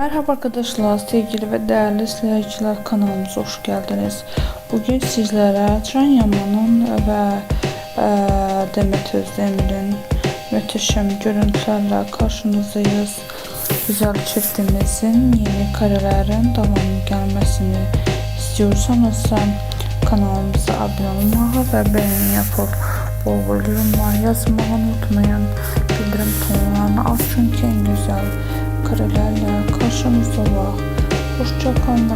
Merhaba arkadaşlar, sevgili ve değerli izleyiciler kanalımıza hoş geldiniz. Bugün sizlere Can Yaman'ın ve e, Demet Özdemir'in müthişem görüntülerle karşınızdayız. Güzel çiftimizin yeni karelerin devamlı gelmesini istiyorsanız kanalımıza abone olmayı ve beğeni yapıp bol bol yorumlar yazmayı unutmayın. Bildirim tonlarını açın ki en güzel karelerle karşınızda var. Hoşça kalın